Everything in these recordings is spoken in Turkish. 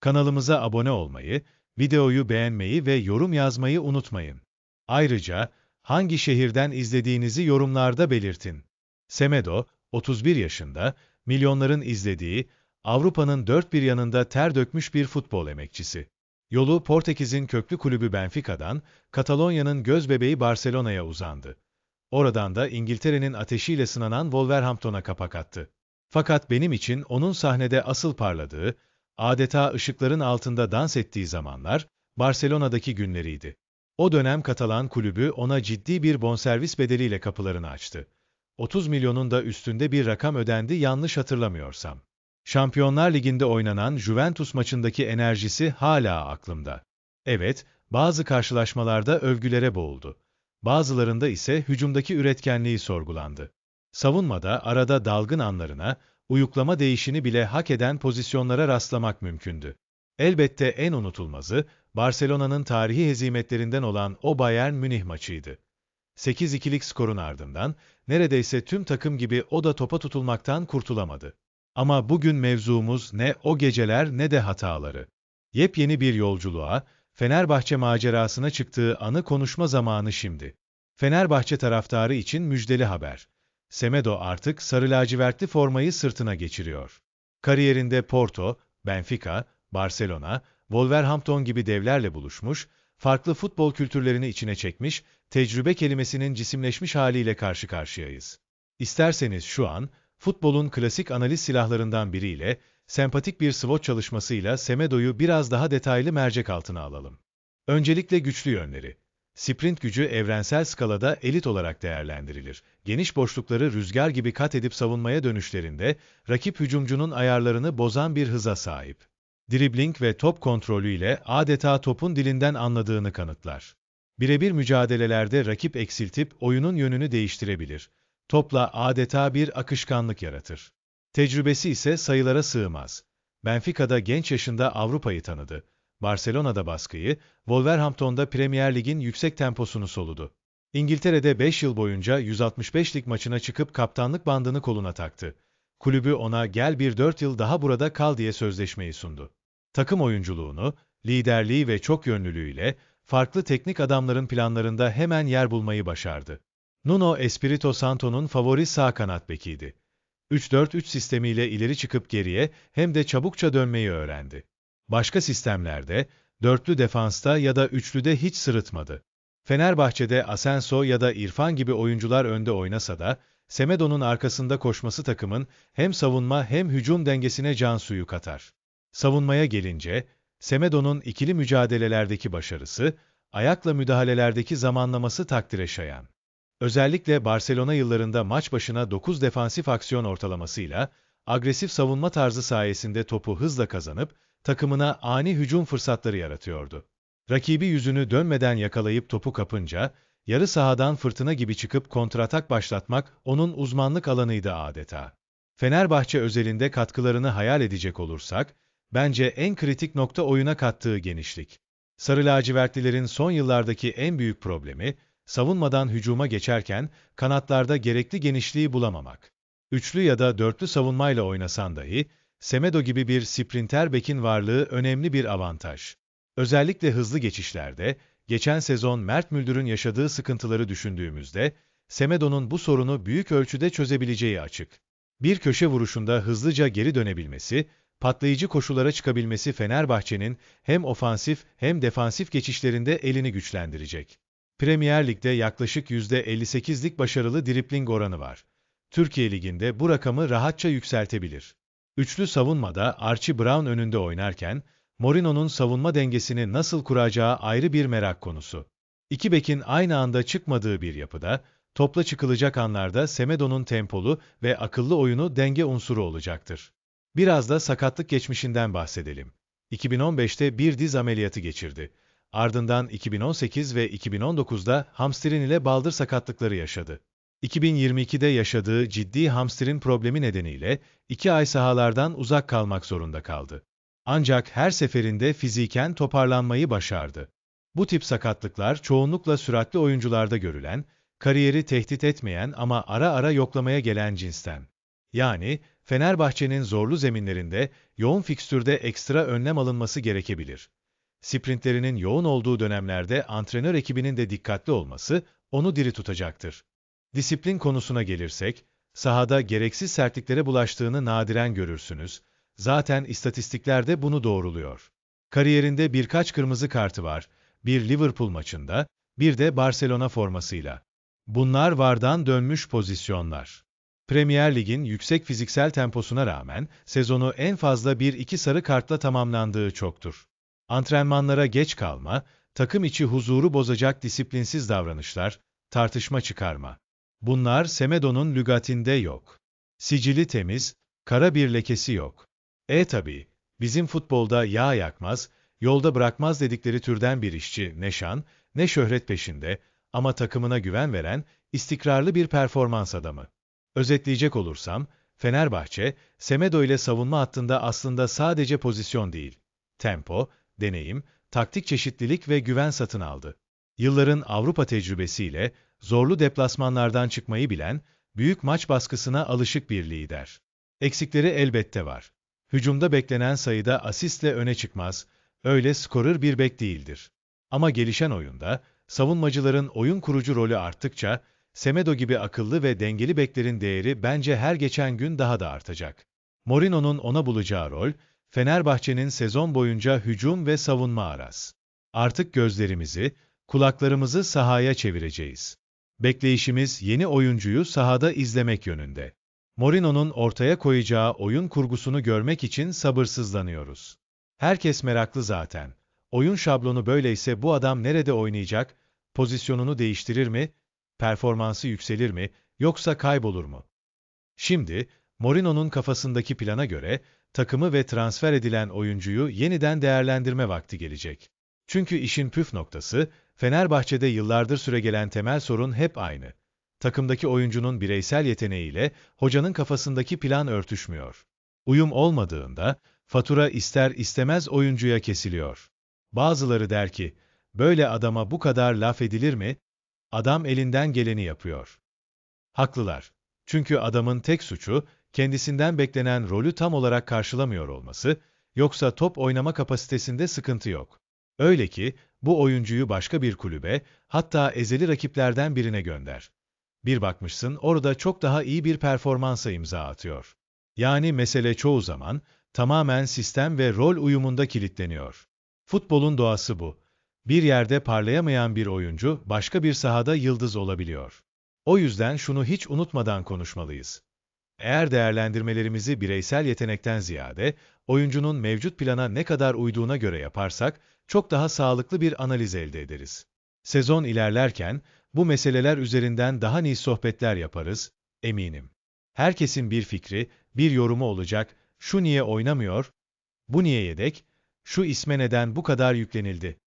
Kanalımıza abone olmayı, videoyu beğenmeyi ve yorum yazmayı unutmayın. Ayrıca hangi şehirden izlediğinizi yorumlarda belirtin. Semedo, 31 yaşında, milyonların izlediği, Avrupa'nın dört bir yanında ter dökmüş bir futbol emekçisi. Yolu Portekiz'in köklü kulübü Benfica'dan, Katalonya'nın gözbebeği Barcelona'ya uzandı. Oradan da İngiltere'nin ateşiyle sınanan Wolverhampton'a kapak attı. Fakat benim için onun sahnede asıl parladığı, adeta ışıkların altında dans ettiği zamanlar, Barcelona'daki günleriydi. O dönem Katalan kulübü ona ciddi bir bonservis bedeliyle kapılarını açtı. 30 milyonun da üstünde bir rakam ödendi yanlış hatırlamıyorsam. Şampiyonlar Ligi'nde oynanan Juventus maçındaki enerjisi hala aklımda. Evet, bazı karşılaşmalarda övgülere boğuldu. Bazılarında ise hücumdaki üretkenliği sorgulandı. Savunmada arada dalgın anlarına, uyuklama değişini bile hak eden pozisyonlara rastlamak mümkündü. Elbette en unutulmazı, Barcelona'nın tarihi hezimetlerinden olan o Bayern Münih maçıydı. 8-2'lik skorun ardından, neredeyse tüm takım gibi o da topa tutulmaktan kurtulamadı. Ama bugün mevzumuz ne o geceler ne de hataları. Yepyeni bir yolculuğa, Fenerbahçe macerasına çıktığı anı konuşma zamanı şimdi. Fenerbahçe taraftarı için müjdeli haber. Semedo artık sarı lacivertli formayı sırtına geçiriyor. Kariyerinde Porto, Benfica, Barcelona, Wolverhampton gibi devlerle buluşmuş, farklı futbol kültürlerini içine çekmiş, tecrübe kelimesinin cisimleşmiş haliyle karşı karşıyayız. İsterseniz şu an, futbolun klasik analiz silahlarından biriyle, sempatik bir SWOT çalışmasıyla Semedo'yu biraz daha detaylı mercek altına alalım. Öncelikle güçlü yönleri. Sprint gücü evrensel skalada elit olarak değerlendirilir. Geniş boşlukları rüzgar gibi kat edip savunmaya dönüşlerinde, rakip hücumcunun ayarlarını bozan bir hıza sahip. Dribling ve top kontrolü ile adeta topun dilinden anladığını kanıtlar. Birebir mücadelelerde rakip eksiltip oyunun yönünü değiştirebilir. Topla adeta bir akışkanlık yaratır. Tecrübesi ise sayılara sığmaz. Benfica'da genç yaşında Avrupa'yı tanıdı. Barcelona'da baskıyı, Wolverhampton'da Premier Lig'in yüksek temposunu soludu. İngiltere'de 5 yıl boyunca 165'lik maçına çıkıp kaptanlık bandını koluna taktı. Kulübü ona gel bir 4 yıl daha burada kal diye sözleşmeyi sundu. Takım oyunculuğunu, liderliği ve çok yönlülüğüyle farklı teknik adamların planlarında hemen yer bulmayı başardı. Nuno Espirito Santo'nun favori sağ kanat bekiydi. 3-4-3 sistemiyle ileri çıkıp geriye hem de çabukça dönmeyi öğrendi. Başka sistemlerde, dörtlü defansta ya da üçlüde hiç sırıtmadı. Fenerbahçe'de Asenso ya da İrfan gibi oyuncular önde oynasa da, Semedo'nun arkasında koşması takımın hem savunma hem hücum dengesine can suyu katar. Savunmaya gelince, Semedo'nun ikili mücadelelerdeki başarısı, ayakla müdahalelerdeki zamanlaması takdire şayan. Özellikle Barcelona yıllarında maç başına 9 defansif aksiyon ortalamasıyla, agresif savunma tarzı sayesinde topu hızla kazanıp, takımına ani hücum fırsatları yaratıyordu. Rakibi yüzünü dönmeden yakalayıp topu kapınca, yarı sahadan fırtına gibi çıkıp kontratak başlatmak onun uzmanlık alanıydı adeta. Fenerbahçe özelinde katkılarını hayal edecek olursak, bence en kritik nokta oyuna kattığı genişlik. Sarı lacivertlilerin son yıllardaki en büyük problemi, savunmadan hücuma geçerken kanatlarda gerekli genişliği bulamamak. Üçlü ya da dörtlü savunmayla oynasan dahi, Semedo gibi bir sprinter bekin varlığı önemli bir avantaj. Özellikle hızlı geçişlerde, geçen sezon Mert Müldür'ün yaşadığı sıkıntıları düşündüğümüzde, Semedo'nun bu sorunu büyük ölçüde çözebileceği açık. Bir köşe vuruşunda hızlıca geri dönebilmesi, patlayıcı koşulara çıkabilmesi Fenerbahçe'nin hem ofansif hem defansif geçişlerinde elini güçlendirecek. Premier Lig'de yaklaşık %58'lik başarılı dripling oranı var. Türkiye Ligi'nde bu rakamı rahatça yükseltebilir. Üçlü savunmada Archie Brown önünde oynarken, Morino'nun savunma dengesini nasıl kuracağı ayrı bir merak konusu. İki bekin aynı anda çıkmadığı bir yapıda, topla çıkılacak anlarda Semedo'nun tempolu ve akıllı oyunu denge unsuru olacaktır. Biraz da sakatlık geçmişinden bahsedelim. 2015'te bir diz ameliyatı geçirdi. Ardından 2018 ve 2019'da hamstring ile baldır sakatlıkları yaşadı. 2022'de yaşadığı ciddi hamstring problemi nedeniyle iki ay sahalardan uzak kalmak zorunda kaldı. Ancak her seferinde fiziken toparlanmayı başardı. Bu tip sakatlıklar çoğunlukla süratli oyuncularda görülen, kariyeri tehdit etmeyen ama ara ara yoklamaya gelen cinsten. Yani Fenerbahçe'nin zorlu zeminlerinde yoğun fikstürde ekstra önlem alınması gerekebilir. Sprintlerinin yoğun olduğu dönemlerde antrenör ekibinin de dikkatli olması onu diri tutacaktır. Disiplin konusuna gelirsek, sahada gereksiz sertliklere bulaştığını nadiren görürsünüz. Zaten istatistikler de bunu doğruluyor. Kariyerinde birkaç kırmızı kartı var. Bir Liverpool maçında, bir de Barcelona formasıyla. Bunlar vardan dönmüş pozisyonlar. Premier Lig'in yüksek fiziksel temposuna rağmen sezonu en fazla 1-2 sarı kartla tamamlandığı çoktur. Antrenmanlara geç kalma, takım içi huzuru bozacak disiplinsiz davranışlar, tartışma çıkarma. Bunlar Semedo'nun lügatinde yok. Sicili temiz, kara bir lekesi yok. E tabi, bizim futbolda yağ yakmaz, yolda bırakmaz dedikleri türden bir işçi ne şan, ne şöhret peşinde ama takımına güven veren, istikrarlı bir performans adamı. Özetleyecek olursam, Fenerbahçe, Semedo ile savunma hattında aslında sadece pozisyon değil, tempo, deneyim, taktik çeşitlilik ve güven satın aldı. Yılların Avrupa tecrübesiyle zorlu deplasmanlardan çıkmayı bilen, büyük maç baskısına alışık bir lider. Eksikleri elbette var. Hücumda beklenen sayıda asistle öne çıkmaz, öyle skorer bir bek değildir. Ama gelişen oyunda, savunmacıların oyun kurucu rolü arttıkça, Semedo gibi akıllı ve dengeli beklerin değeri bence her geçen gün daha da artacak. Morino'nun ona bulacağı rol, Fenerbahçe'nin sezon boyunca hücum ve savunma aras. Artık gözlerimizi, kulaklarımızı sahaya çevireceğiz. Bekleyişimiz yeni oyuncuyu sahada izlemek yönünde. Morino'nun ortaya koyacağı oyun kurgusunu görmek için sabırsızlanıyoruz. Herkes meraklı zaten. Oyun şablonu böyleyse bu adam nerede oynayacak, pozisyonunu değiştirir mi, performansı yükselir mi, yoksa kaybolur mu? Şimdi, Morino'nun kafasındaki plana göre, takımı ve transfer edilen oyuncuyu yeniden değerlendirme vakti gelecek. Çünkü işin püf noktası, Fenerbahçe'de yıllardır süregelen temel sorun hep aynı. Takımdaki oyuncunun bireysel yeteneğiyle hocanın kafasındaki plan örtüşmüyor. Uyum olmadığında, fatura ister istemez oyuncuya kesiliyor. Bazıları der ki, böyle adama bu kadar laf edilir mi? Adam elinden geleni yapıyor. Haklılar. Çünkü adamın tek suçu, kendisinden beklenen rolü tam olarak karşılamıyor olması, yoksa top oynama kapasitesinde sıkıntı yok. Öyle ki, bu oyuncuyu başka bir kulübe, hatta ezeli rakiplerden birine gönder. Bir bakmışsın orada çok daha iyi bir performansa imza atıyor. Yani mesele çoğu zaman, tamamen sistem ve rol uyumunda kilitleniyor. Futbolun doğası bu. Bir yerde parlayamayan bir oyuncu, başka bir sahada yıldız olabiliyor. O yüzden şunu hiç unutmadan konuşmalıyız. Eğer değerlendirmelerimizi bireysel yetenekten ziyade, oyuncunun mevcut plana ne kadar uyduğuna göre yaparsak, çok daha sağlıklı bir analiz elde ederiz. Sezon ilerlerken, bu meseleler üzerinden daha nice sohbetler yaparız, eminim. Herkesin bir fikri, bir yorumu olacak, şu niye oynamıyor, bu niye yedek, şu isme neden bu kadar yüklenildi.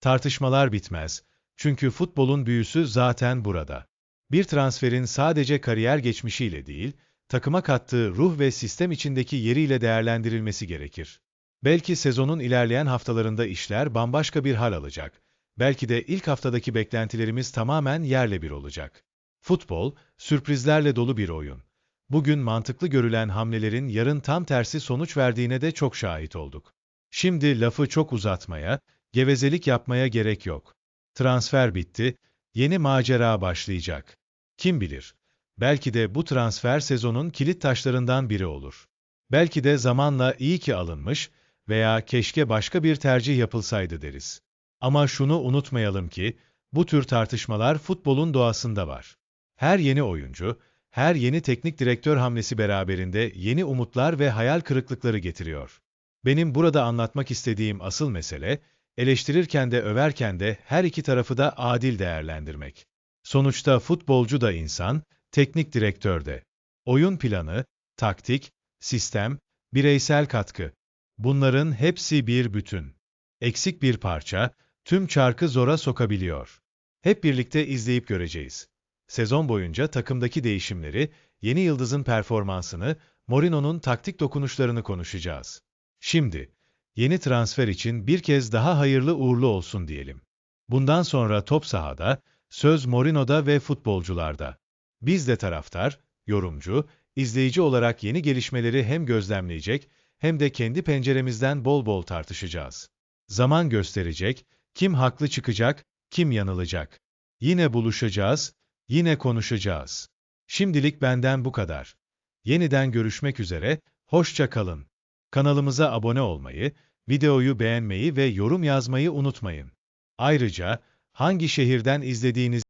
Tartışmalar bitmez, çünkü futbolun büyüsü zaten burada. Bir transferin sadece kariyer geçmişiyle değil, takıma kattığı ruh ve sistem içindeki yeriyle değerlendirilmesi gerekir. Belki sezonun ilerleyen haftalarında işler bambaşka bir hal alacak. Belki de ilk haftadaki beklentilerimiz tamamen yerle bir olacak. Futbol, sürprizlerle dolu bir oyun. Bugün mantıklı görülen hamlelerin yarın tam tersi sonuç verdiğine de çok şahit olduk. Şimdi lafı çok uzatmaya, gevezelik yapmaya gerek yok. Transfer bitti, yeni macera başlayacak. Kim bilir? Belki de bu transfer sezonun kilit taşlarından biri olur. Belki de zamanla iyi ki alınmış veya keşke başka bir tercih yapılsaydı deriz. Ama şunu unutmayalım ki, bu tür tartışmalar futbolun doğasında var. Her yeni oyuncu, her yeni teknik direktör hamlesi beraberinde yeni umutlar ve hayal kırıklıkları getiriyor. Benim burada anlatmak istediğim asıl mesele, eleştirirken de överken de her iki tarafı da adil değerlendirmek. Sonuçta futbolcu da insan, teknik direktör de. Oyun planı, taktik, sistem, bireysel katkı. Bunların hepsi bir bütün. Eksik bir parça, tüm çarkı zora sokabiliyor. Hep birlikte izleyip göreceğiz. Sezon boyunca takımdaki değişimleri, yeni yıldızın performansını, Morino'nun taktik dokunuşlarını konuşacağız. Şimdi, yeni transfer için bir kez daha hayırlı uğurlu olsun diyelim. Bundan sonra top sahada, söz Morino'da ve futbolcularda. Biz de taraftar, yorumcu, izleyici olarak yeni gelişmeleri hem gözlemleyecek hem de kendi penceremizden bol bol tartışacağız. Zaman gösterecek, kim haklı çıkacak, kim yanılacak. Yine buluşacağız, yine konuşacağız. Şimdilik benden bu kadar. Yeniden görüşmek üzere, hoşça kalın. Kanalımıza abone olmayı, videoyu beğenmeyi ve yorum yazmayı unutmayın. Ayrıca hangi şehirden izlediğinizi